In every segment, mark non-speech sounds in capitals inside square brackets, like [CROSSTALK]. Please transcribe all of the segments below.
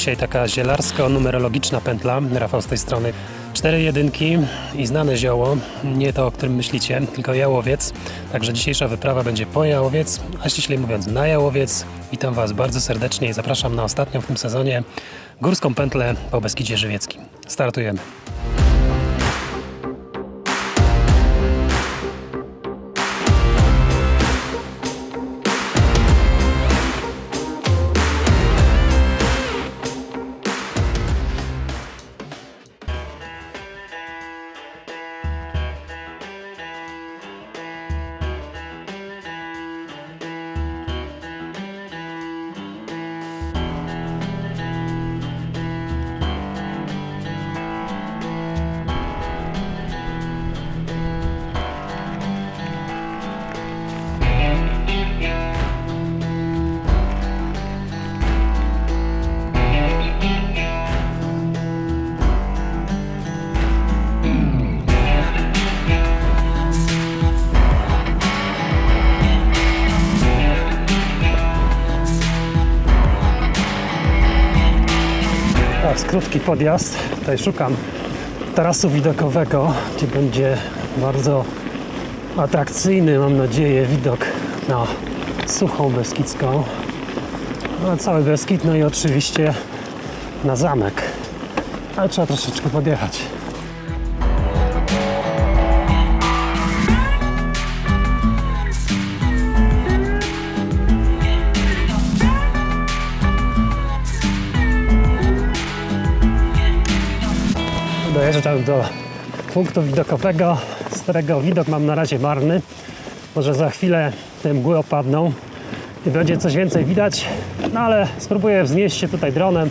Dzisiaj taka zielarsko-numerologiczna pętla. Rafał z tej strony. Cztery jedynki i znane zioło. Nie to, o którym myślicie, tylko jałowiec. Także dzisiejsza wyprawa będzie po jałowiec, a ściślej mówiąc na jałowiec. Witam Was bardzo serdecznie i zapraszam na ostatnią w tym sezonie górską pętlę po Beskidzie Żywieckim. Startujemy. Tak, krótki podjazd. Tutaj szukam tarasu widokowego, gdzie będzie bardzo atrakcyjny, mam nadzieję, widok na Suchą Beskidzką. Na cały Beskid, no i oczywiście na zamek. Ale trzeba troszeczkę podjechać. Dojeżdżam do punktu widokowego, z którego widok mam na razie marny. Może za chwilę te mgły opadną i będzie coś więcej widać, no ale spróbuję wznieść się tutaj dronem,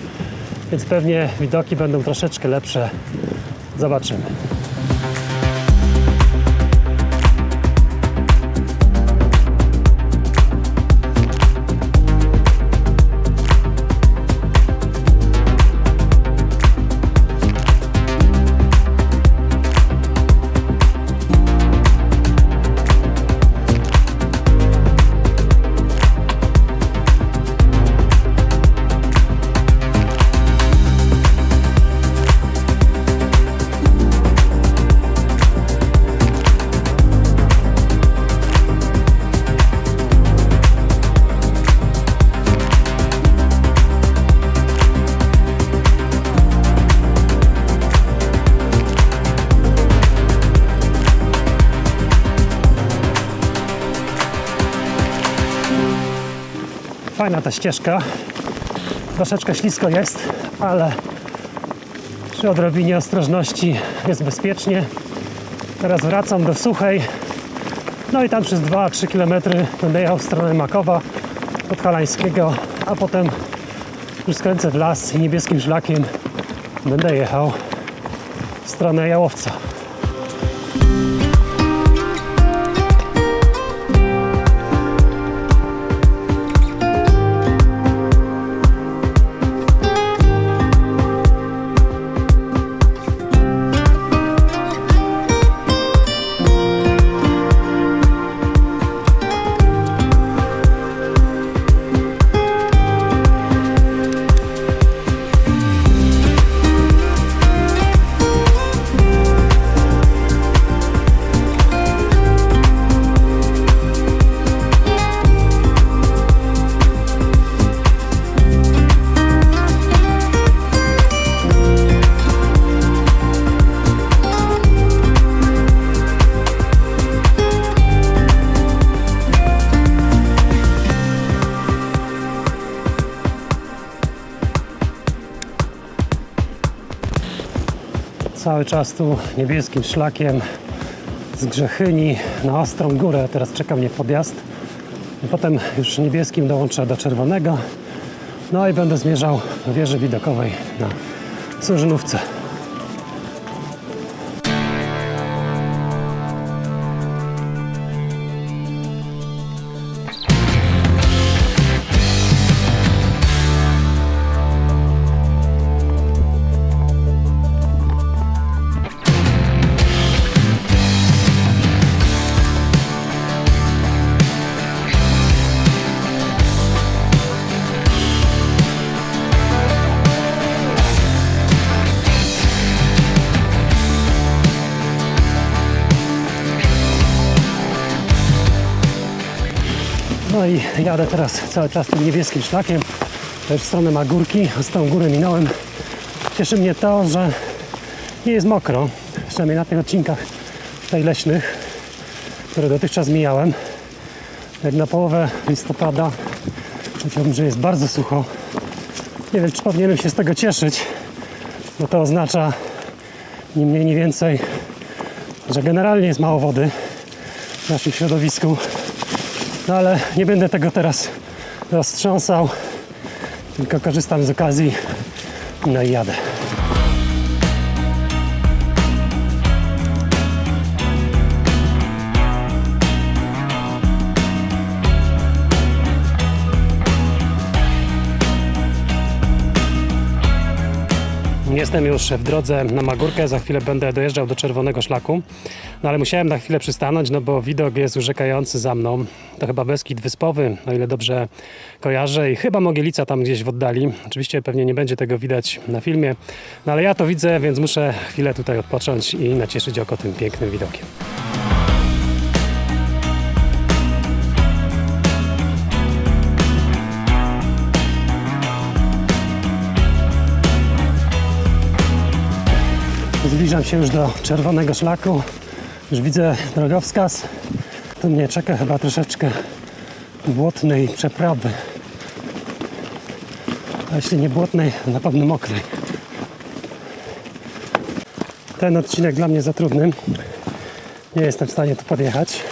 więc pewnie widoki będą troszeczkę lepsze. Zobaczymy. Ta ścieżka. Troszeczkę ślisko jest, ale przy odrobinie ostrożności jest bezpiecznie. Teraz wracam do Suchej. No i tam przez 2-3 km będę jechał w stronę Makowa, Podhalańskiego, a potem już skręcę w las i niebieskim szlakiem będę jechał w stronę Jałowca. Cały czas tu niebieskim szlakiem z Grzechyni na Ostrą Górę. Teraz czeka mnie podjazd. I potem już niebieskim dołączę do czerwonego. No i będę zmierzał do wieży widokowej na Surzynówce. Jadę teraz cały czas tym niebieskim szlakiem. W stronę Magórki. Z tą górę minąłem. Cieszy mnie to, że nie jest mokro. Przynajmniej na tych odcinkach tutaj leśnych, które dotychczas mijałem. Jak na połowę listopada powiedziałbym, że jest bardzo sucho. Nie wiem, czy powinienem się z tego cieszyć, bo to oznacza ni mniej, ni więcej, że generalnie jest mało wody w naszym środowisku. No ale nie będę tego teraz roztrząsał, tylko korzystam z okazji no i jadę. Jestem już w drodze na Magórkę, za chwilę będę dojeżdżał do Czerwonego Szlaku. No ale musiałem na chwilę przystanąć, no bo widok jest urzekający za mną. To chyba Beskid Wyspowy, o ile dobrze kojarzę i chyba Mogielica tam gdzieś w oddali. Oczywiście pewnie nie będzie tego widać na filmie, no ale ja to widzę, więc muszę chwilę tutaj odpocząć i nacieszyć oko tym pięknym widokiem. Zbliżam się już do czerwonego szlaku. Już widzę drogowskaz. Tu mnie czeka chyba troszeczkę błotnej przeprawy. A jeśli nie błotnej, na pewno mokrej. Ten odcinek dla mnie za trudny. Nie jestem w stanie tu podjechać.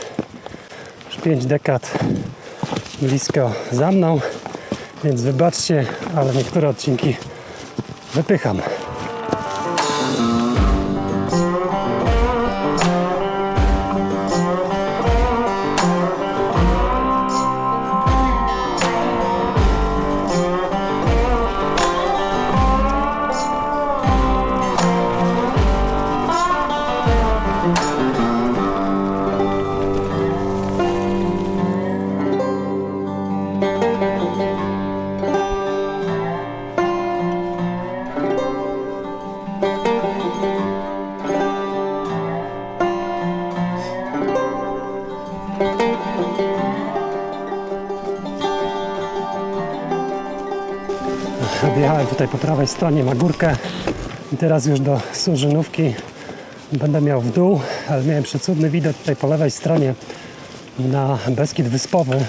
Już 5 dekad blisko za mną, więc wybaczcie, ale niektóre odcinki wypycham. Objechałem tutaj po prawej stronie Magórkę i teraz już do Surzynówki będę miał w dół, ale miałem przecudny widok tutaj po lewej stronie na Beskid Wyspowy.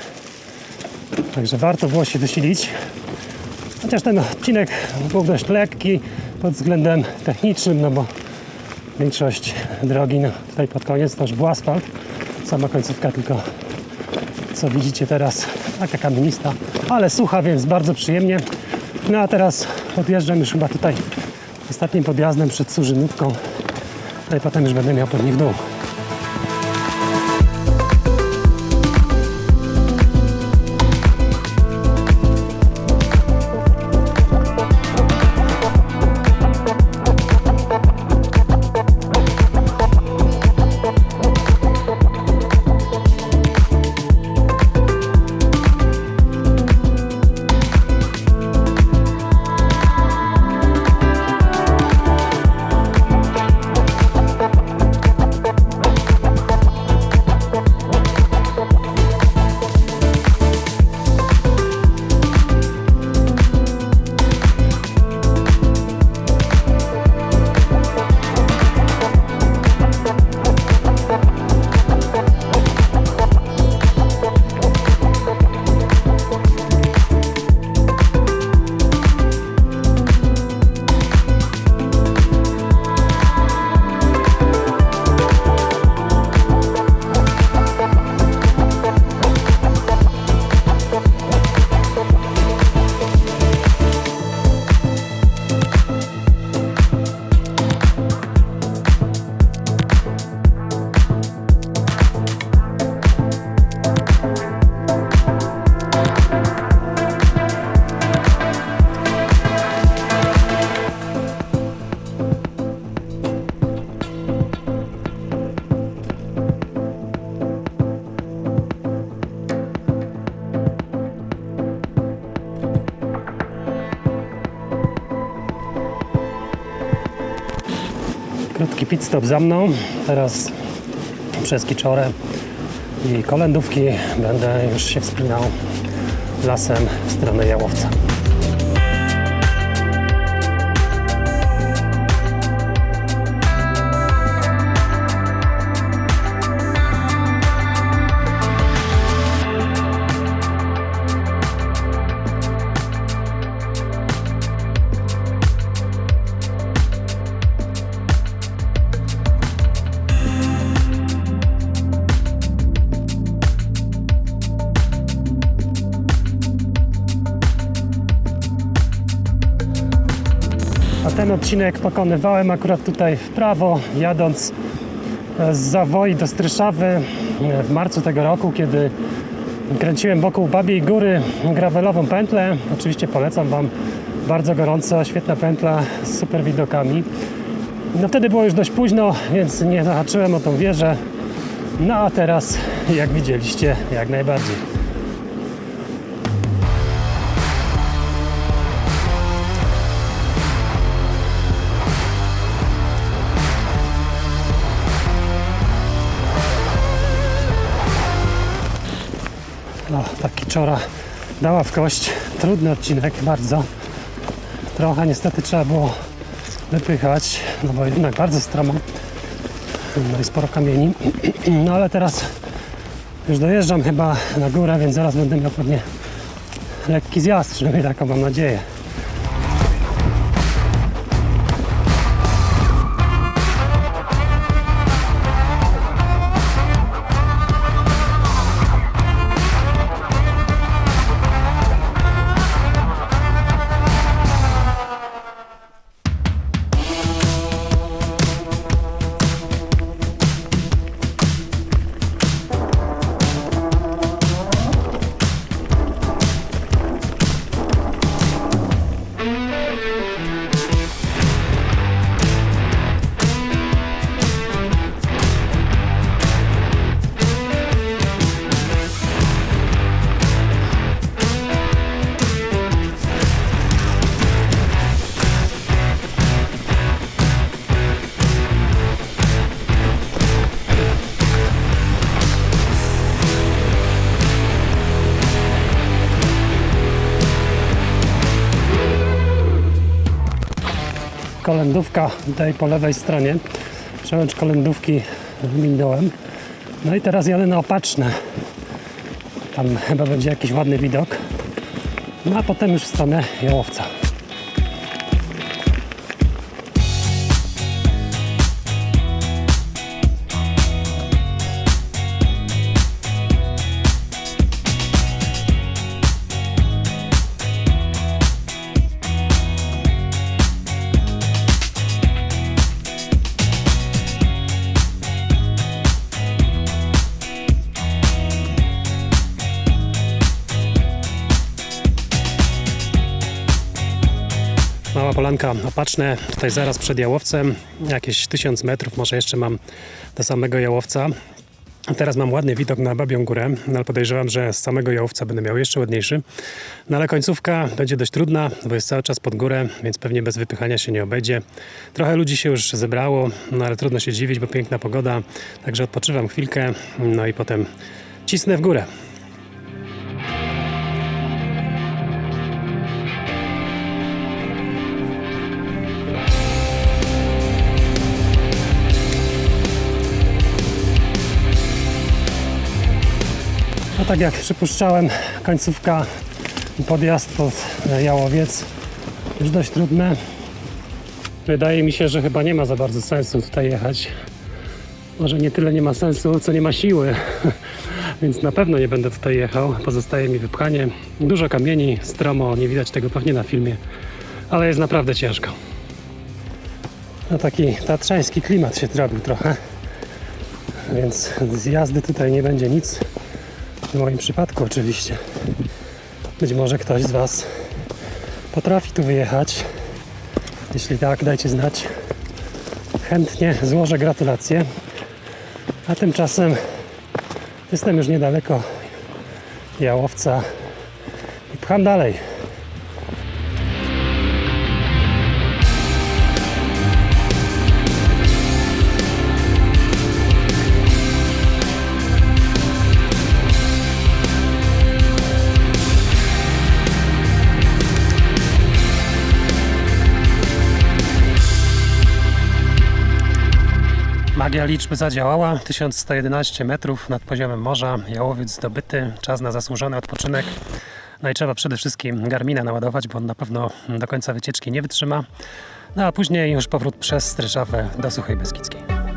Także warto było się wysilić. Chociaż ten odcinek był dość lekki pod względem technicznym, no bo większość drogi no, tutaj pod koniec już był asfalt. Sama końcówka tylko co widzicie teraz, taka kamienista, ale sucha, więc bardzo przyjemnie. No a teraz odjeżdżam już chyba tutaj ostatnim podjazdem przed Surzynówką. No i potem już będę miał pewnie w dół. Krótki pit stop za mną. Teraz przez Kiczorę i kolędówki będę już się wspinał lasem w stronę Jałowca. Ten odcinek pokonywałem akurat tutaj w prawo, jadąc e, z Zawoi do Stryszawy e, w marcu tego roku, kiedy kręciłem wokół Babiej Góry gravelową pętlę. Oczywiście polecam Wam bardzo gorąco, świetna pętla z super widokami. No wtedy było już dość późno, więc nie zahaczyłem o tą wieżę. No a teraz, jak widzieliście, jak najbardziej. Taki czora dała w kość. Trudny odcinek, bardzo. Trochę niestety trzeba było wypychać, no bo jednak bardzo stromo. No i sporo kamieni. [CLEARS THROAT] No ale teraz już dojeżdżam chyba na górę, więc zaraz będę miał pewnie lekki zjazd, przynajmniej taką mam nadzieję. Kolędówka tutaj po lewej stronie. Przełęcz kolędówki minąłem. No i teraz jadę na Opaczne. Tam chyba będzie jakiś ładny widok. No a potem już w stronę Jałowca. Polanka tutaj zaraz przed Jałowcem, jakieś 1000 metrów, może jeszcze mam do samego Jałowca. Teraz mam ładny widok na Babią Górę, no ale podejrzewam, że z samego Jałowca będę miał jeszcze ładniejszy. No ale końcówka będzie dość trudna, bo jest cały czas pod górę, więc pewnie bez wypychania się nie obejdzie. Trochę ludzi się już zebrało, no ale trudno się dziwić, bo piękna pogoda, także odpoczywam chwilkę, no i potem cisnę w górę. Tak jak przypuszczałem, końcówka podjazd pod e, Jałowiec już dość trudne. Wydaje mi się, że chyba nie ma za bardzo sensu tutaj jechać. Może nie tyle nie ma sensu, co nie ma siły. [LAUGHS] Więc na pewno nie będę tutaj jechał. Pozostaje mi wypchanie. Dużo kamieni, stromo, nie widać tego pewnie na filmie, ale jest naprawdę ciężko. No taki tatrzański klimat się zrobił trochę. Więc z jazdy tutaj nie będzie nic. W moim przypadku oczywiście. Być może ktoś z Was potrafi tu wyjechać. Jeśli tak, dajcie znać. Chętnie złożę gratulacje. A tymczasem jestem już niedaleko Jałowca i pcham dalej. Magia liczby zadziałała. 1111 metrów nad poziomem morza. Jałowiec zdobyty. Czas na zasłużony odpoczynek. No i trzeba przede wszystkim Garmina naładować, bo on na pewno do końca wycieczki nie wytrzyma. No a później już powrót przez Stryszawę do Suchej Beskidzkiej.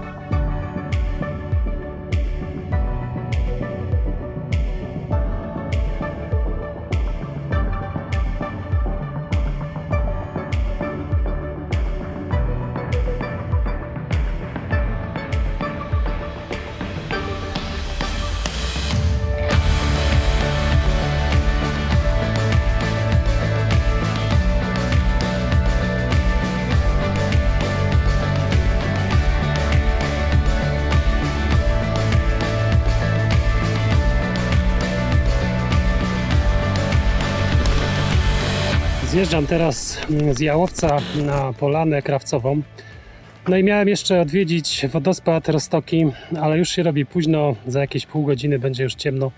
Zjeżdżam teraz mm, z Jałowca na Polanę Krawcową. No i miałem jeszcze odwiedzić wodospad Rostoki, ale już się robi późno, za jakieś pół godziny będzie już ciemno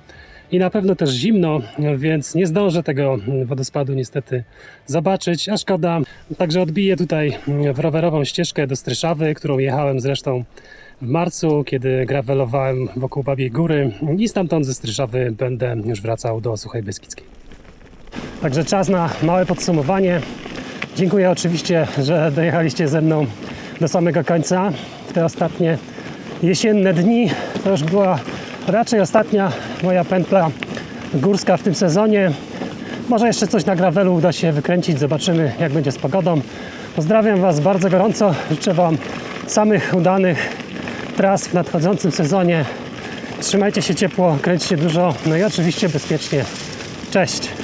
i na pewno też zimno, więc nie zdążę tego mm, wodospadu niestety zobaczyć, a szkoda. Także odbiję tutaj mm, w rowerową ścieżkę do Stryszawy, którą jechałem zresztą w marcu, kiedy gravelowałem wokół Babiej Góry i stamtąd ze Stryszawy będę już wracał do Suchej Beskidzkiej. Także czas na małe podsumowanie. Dziękuję oczywiście, że dojechaliście ze mną do samego końca w te ostatnie jesienne dni. To już była raczej ostatnia moja pętla górska w tym sezonie. Może jeszcze coś na gravelu uda się wykręcić, zobaczymy jak będzie z pogodą. Pozdrawiam Was bardzo gorąco, życzę Wam samych udanych tras w nadchodzącym sezonie. Trzymajcie się ciepło, kręćcie dużo, no i oczywiście bezpiecznie. Cześć!